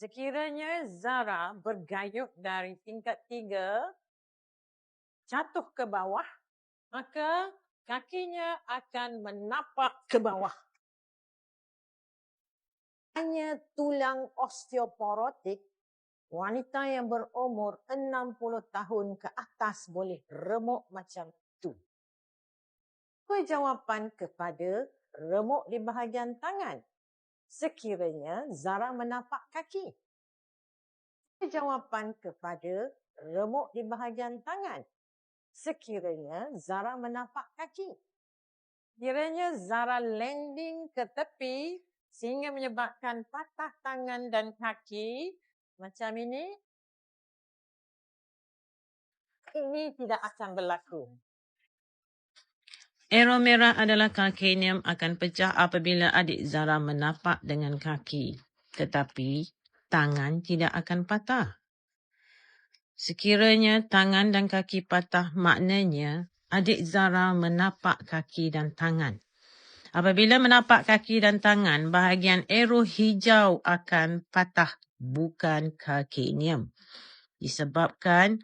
Sekiranya Zara bergayut dari tingkat tiga jatuh ke bawah, maka kakinya akan menapak ke bawah. Hanya tulang osteoporotik, wanita yang berumur 60 tahun ke atas boleh remuk macam itu. Apa jawapan kepada remuk di bahagian tangan? Sekiranya Zara menapak kaki. Apa jawapan kepada remuk di bahagian tangan? Sekiranya Zara menapak kaki. Kiranya Zara landing ke tepi sehingga menyebabkan patah tangan dan kaki macam ini, ini tidak akan berlaku. Arrow merah adalah kalkinium akan pecah apabila adik Zara menapak dengan kaki. Tetapi tangan tidak akan patah. Sekiranya tangan dan kaki patah maknanya adik Zara menapak kaki dan tangan. Apabila menapak kaki dan tangan, bahagian arrow hijau akan patah, bukan kalkinium. Disebabkan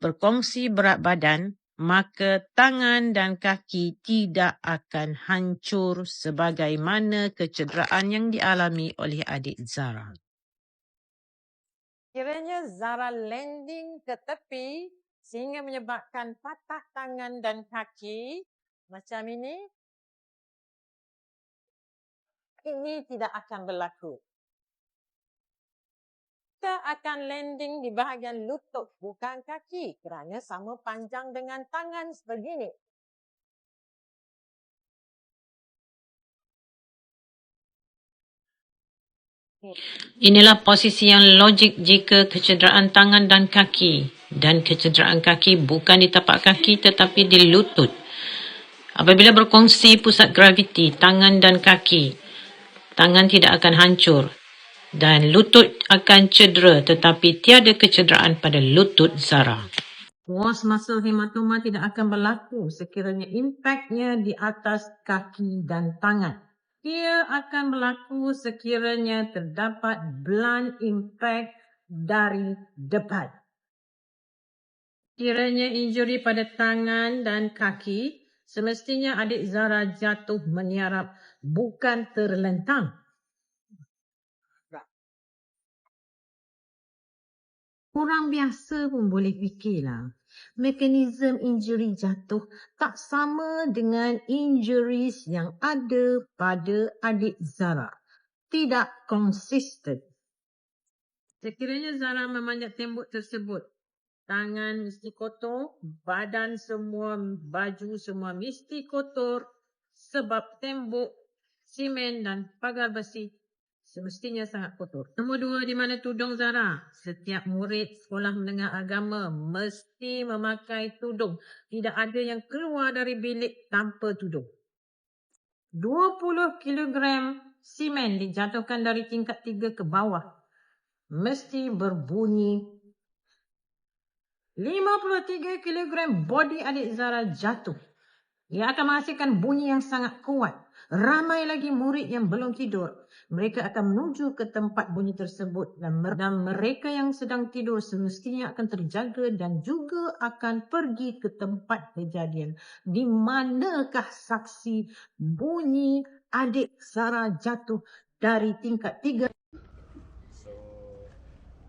berkongsi berat badan, maka tangan dan kaki tidak akan hancur sebagaimana kecederaan yang dialami oleh adik Zara. Kiranya Zara landing ke tepi sehingga menyebabkan patah tangan dan kaki macam ini, ini tidak akan berlaku. Kita akan landing di bahagian lutut bukan kaki kerana sama panjang dengan tangan sebegini. Inilah posisi yang logik jika kecederaan tangan dan kaki dan kecederaan kaki bukan di tapak kaki tetapi di lutut. Apabila berkongsi pusat graviti tangan dan kaki, tangan tidak akan hancur dan lutut akan cedera tetapi tiada kecederaan pada lutut Zara. Was muscle hematoma tidak akan berlaku sekiranya impaknya di atas kaki dan tangan. Ia akan berlaku sekiranya terdapat blunt impact dari depan. Kiranya injuri pada tangan dan kaki, semestinya adik Zara jatuh meniarap bukan terlentang. Orang biasa pun boleh fikirlah. Mekanisme injury jatuh tak sama dengan injuries yang ada pada adik Zara. Tidak konsisten. Sekiranya Zara memanjat tembok tersebut, tangan mesti kotor, badan semua, baju semua mesti kotor sebab tembok simen dan pagar besi semestinya sangat kotor. Nombor dua, di mana tudung Zara? Setiap murid sekolah menengah agama mesti memakai tudung. Tidak ada yang keluar dari bilik tanpa tudung. 20 kg simen dijatuhkan dari tingkat tiga ke bawah. Mesti berbunyi 53 kg body adik Zara jatuh. Ia akan menghasilkan bunyi yang sangat kuat. Ramai lagi murid yang belum tidur. Mereka akan menuju ke tempat bunyi tersebut dan mereka yang sedang tidur semestinya akan terjaga dan juga akan pergi ke tempat kejadian. Di manakah saksi bunyi adik Sarah jatuh dari tingkat tiga? So,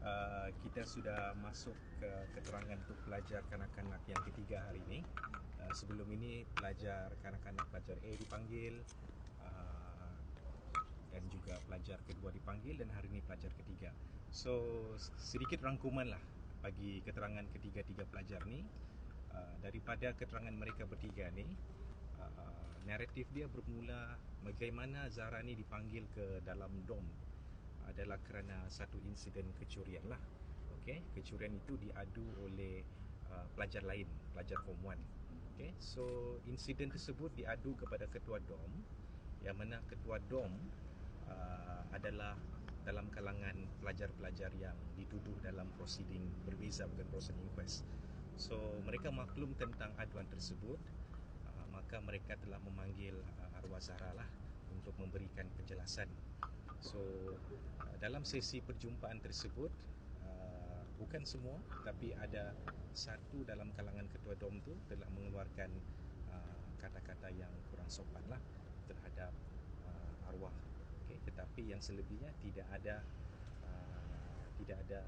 uh, kita sudah masuk ke keterangan untuk pelajar kanak-kanak yang ketiga hari ini. Uh, sebelum ini pelajar kanak-kanak pelajar A dipanggil, dan juga pelajar kedua dipanggil dan hari ini pelajar ketiga. So sedikit rangkuman lah bagi keterangan ketiga-tiga pelajar ni uh, daripada keterangan mereka bertiga ni uh, naratif dia bermula bagaimana Zara ni dipanggil ke dalam dom adalah kerana satu insiden kecurian lah. Okay, kecurian itu diadu oleh uh, pelajar lain, pelajar form 1. Okay, so insiden tersebut diadu kepada ketua dom yang mana ketua dom uh, adalah dalam kalangan pelajar-pelajar yang dituduh dalam proceeding berbeza bukan proceeding inquest. So mereka maklum tentang aduan tersebut. Uh, maka mereka telah memanggil uh, arwah Zahra lah untuk memberikan penjelasan. So uh, dalam sesi perjumpaan tersebut uh, bukan semua tapi ada satu dalam kalangan ketua dom tu telah mengeluarkan uh, kata-kata yang kurang sopan lah terhadap uh, arwah. Okay, tetapi yang selebihnya tidak ada uh, tidak ada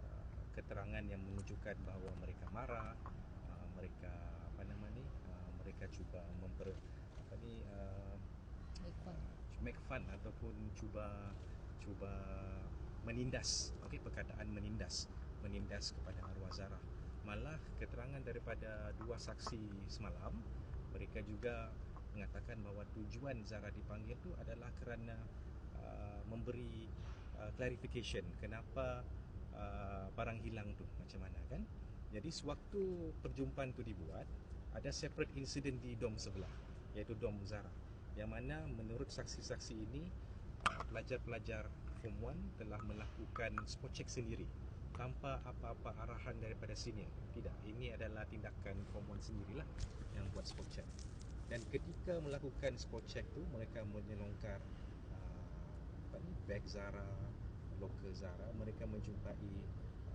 uh, keterangan yang menunjukkan bahawa mereka marah, uh, mereka apa nama ni, uh, mereka cuba memper apa ni uh, make fun. ataupun cuba cuba menindas. Okey perkataan menindas. Menindas kepada arwah Zara malah keterangan daripada dua saksi semalam mereka juga mengatakan bahawa tujuan Zara dipanggil tu adalah kerana uh, memberi uh, clarification kenapa uh, barang hilang tu macam mana kan jadi sewaktu perjumpaan tu dibuat ada separate incident di dom sebelah iaitu dom Zara yang mana menurut saksi-saksi ini uh, pelajar-pelajar Form 1 telah melakukan spot check sendiri tanpa apa-apa arahan daripada senior. Tidak, ini adalah tindakan Form 1 sendirilah yang buat spot check. Dan ketika melakukan spot check tu mereka menyelongkar uh, apa ni beg Zara, loker Zara, mereka menjumpai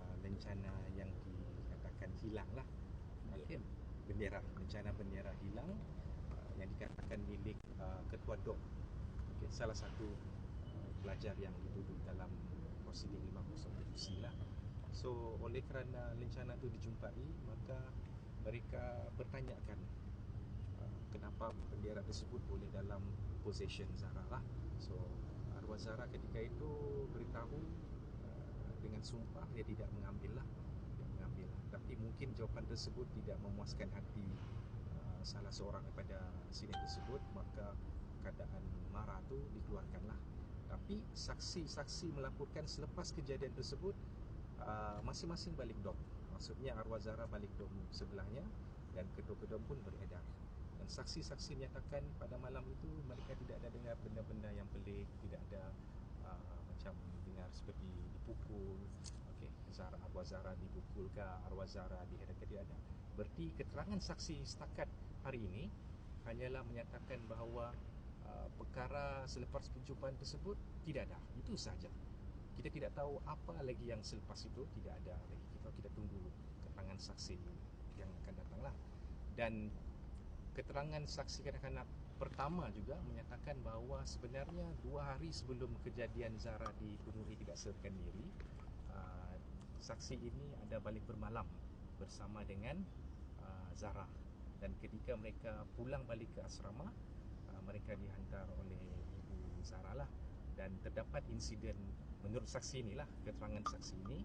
uh, lencana yang dikatakan hilang lah. Okay. Bendera, lencana bendera hilang uh, yang dikatakan milik uh, ketua dok okay, salah satu uh, pelajar yang dituduh dalam prosiding 50 UC lah so oleh kerana lencana tu dijumpai maka mereka bertanyakan kenapa bendera tersebut boleh dalam possession Zara lah. So arwah Zara ketika itu beritahu uh, dengan sumpah dia tidak mengambil lah. Tidak mengambil tapi mungkin jawapan tersebut tidak memuaskan hati uh, salah seorang daripada sini tersebut. Maka keadaan marah tu dikeluarkanlah tapi saksi-saksi melaporkan selepas kejadian tersebut uh, masing-masing balik dom. Maksudnya arwah Zara balik dom sebelahnya dan kedua-kedua pun beredar saksi-saksi menyatakan pada malam itu mereka tidak ada dengar benda-benda yang pelik tidak ada uh, macam dengar seperti dipukul. Okey Zara arwah Zara dipukul ke arwah Zara dihadapkan tidak ada. Berarti keterangan saksi setakat hari ini hanyalah menyatakan bahawa uh, perkara selepas perjumpaan tersebut tidak ada. Itu saja kita tidak tahu apa lagi yang selepas itu tidak ada lagi. Kita kita tunggu keterangan saksi yang akan datanglah. Dan keterangan saksi kanak-kanak pertama juga menyatakan bahawa sebenarnya dua hari sebelum kejadian Zara dibunuhi tidak sedarkan diri uh, saksi ini ada balik bermalam bersama dengan uh, Zara. Dan ketika mereka pulang balik ke asrama uh, mereka dihantar oleh ibu Zara lah. Dan terdapat insiden menurut saksi inilah keterangan saksi ini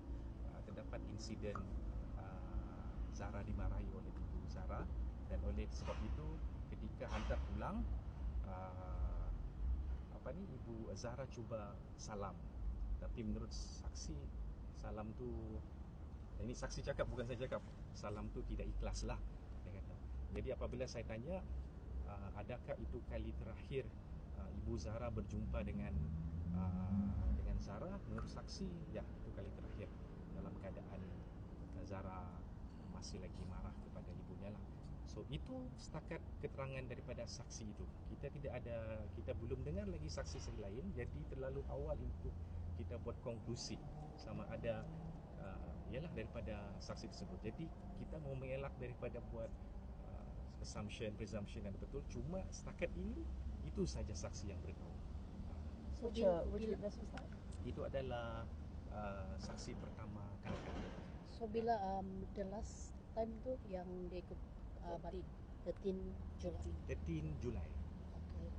terdapat insiden Zara dimarahi oleh ibu Zara dan oleh sebab itu ketika hantar pulang uh, apa ni ibu Zara cuba salam. Tapi menurut saksi salam tu ini saksi cakap bukan saya cakap. Salam tu tidak ikhlas lah dia kata. Jadi apabila saya tanya uh, adakah itu kali terakhir uh, ibu Zara berjumpa dengan uh, dengan Zara menurut saksi ya itu kali terakhir. Dalam keadaan Zara masih lagi marah kepada ibunya lah So itu setakat keterangan daripada saksi itu. Kita tidak ada kita belum dengar lagi saksi-saksi lain jadi terlalu awal untuk kita buat konklusi sama ada uh, ialah daripada saksi tersebut. Jadi kita mau mengelak daripada buat uh, assumption, presumption yang betul. Cuma setakat ini itu saja saksi yang beritahu. So, which, which witness was that? Itu adalah uh, saksi pertama kanak-kanak. So bila um, the last time tu yang dia ikut uh, balik 13 Julai. 13 Julai.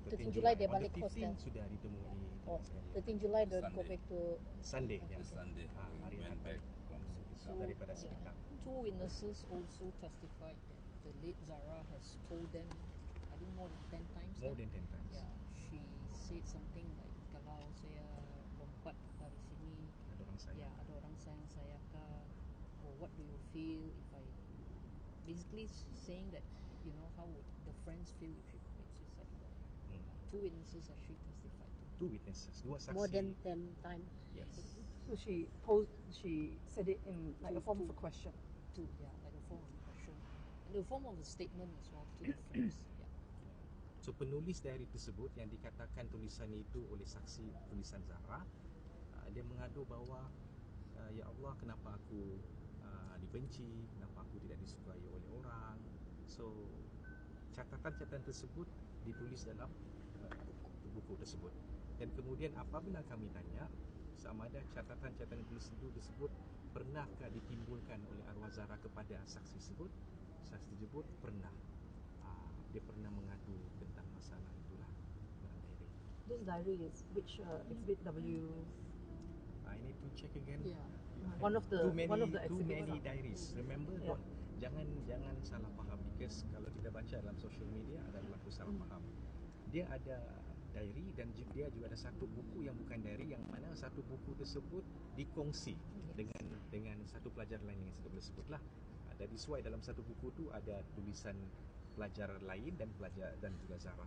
Okay. 13 Julai dia balik the 15 hostel. sudah ditemui Oh, sekali. 13 Julai dia go back to Sunday ya. Sunday, we hari went Ahad. back from So, daripada yeah. sekitar. Two witnesses also testified that the late Zara has told them, I think more than 10 times. More now. than 10 times. Yeah, she said something like, kalau saya lompat dari sini, Ada orang saya. ya ada orang sayang saya kah? Or what do you feel. Basically saying that, you know, how would the friends feel if she commits suicide? Hmm. Two witnesses actually testified to. Two witnesses, dua saksi. more than 10 times. yes. So she posed, she said it in like a To- form of to- a question. To, yeah, like a form of question. And the form of a statement as well to the friends. Yeah. So penulis diary tersebut yang dikatakan tulisan itu oleh saksi tulisan Zara, uh, dia mengadu bahawa uh, ya Allah kenapa aku dibenci, kenapa aku tidak disukai oleh orang. So catatan-catatan tersebut ditulis dalam uh, buku tersebut. Dan kemudian apabila kami tanya sama ada catatan-catatan tulis itu tersebut pernahkah ditimbulkan oleh arwah Zara kepada saksi tersebut? Saksi tersebut pernah. Uh, dia pernah mengadu tentang masalah itulah dalam diary. This diary is which uh, exhibit W? I need to check again. Yeah. One of the too many, one of the too many diaries. Remember, Yeah. don't jangan jangan salah faham because kalau kita baca dalam social media ada berlaku salah Hmm. faham. Dia ada diary dan dia juga ada satu buku yang bukan diary yang mana satu buku tersebut dikongsi dengan dengan satu pelajar lain yang saya boleh sebutlah. Ada disuai dalam satu buku tu ada tulisan pelajar lain dan pelajar dan juga Zara.